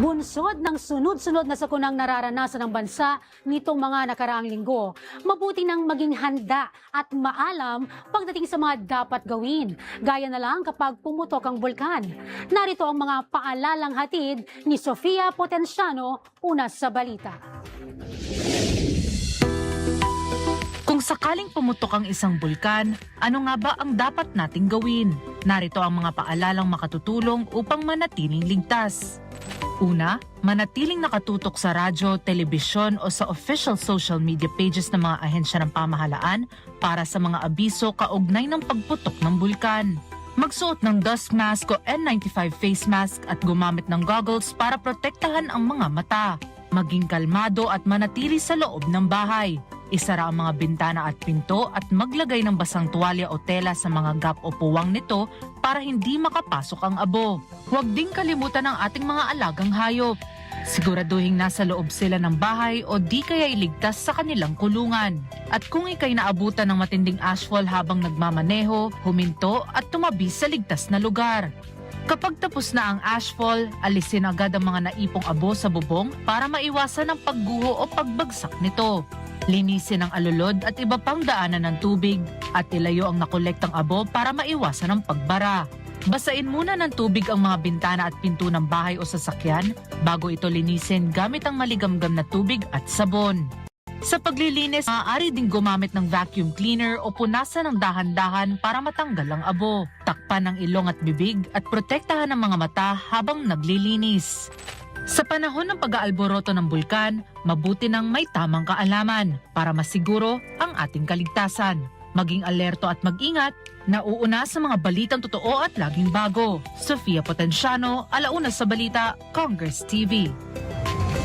Bunsod ng sunod-sunod na sakunang nararanasan ng bansa nitong mga nakaraang linggo. Mabuti nang maging handa at maalam pagdating sa mga dapat gawin. Gaya na lang kapag pumutok ang bulkan. Narito ang mga paalalang hatid ni Sofia Potenciano una sa balita. Sakaling pumutok ang isang bulkan, ano nga ba ang dapat nating gawin? Narito ang mga paalalang makatutulong upang manatiling ligtas. Una, manatiling nakatutok sa radyo, telebisyon o sa official social media pages ng mga ahensya ng pamahalaan para sa mga abiso kaugnay ng pagputok ng bulkan. Magsuot ng dust mask o N95 face mask at gumamit ng goggles para protektahan ang mga mata. Maging kalmado at manatili sa loob ng bahay. Isara ang mga bintana at pinto at maglagay ng basang tuwalya o tela sa mga gap o puwang nito para hindi makapasok ang abo. Huwag ding kalimutan ang ating mga alagang hayop. Siguraduhin nasa loob sila ng bahay o di kaya iligtas sa kanilang kulungan. At kung ikay naabutan ng matinding ashfall habang nagmamaneho, huminto at tumabi sa ligtas na lugar. Kapag tapos na ang ashfall, alisin agad ang mga naipong abo sa bubong para maiwasan ang pagguho o pagbagsak nito. Linisin ang alulod at iba pang daanan ng tubig at ilayo ang nakolektang abo para maiwasan ang pagbara. Basain muna ng tubig ang mga bintana at pinto ng bahay o sasakyan bago ito linisin gamit ang maligamgam na tubig at sabon. Sa paglilinis, maaari ding gumamit ng vacuum cleaner o punasan ng dahan-dahan para matanggal ang abo. Takpan ang ilong at bibig at protektahan ang mga mata habang naglilinis. Sa panahon ng pag-aalboroto ng bulkan, mabuti nang may tamang kaalaman para masiguro ang ating kaligtasan. Maging alerto at mag-ingat, nauuna sa mga balitang totoo at laging bago. Sofia Potenciano, Alauna sa Balita, Congress TV.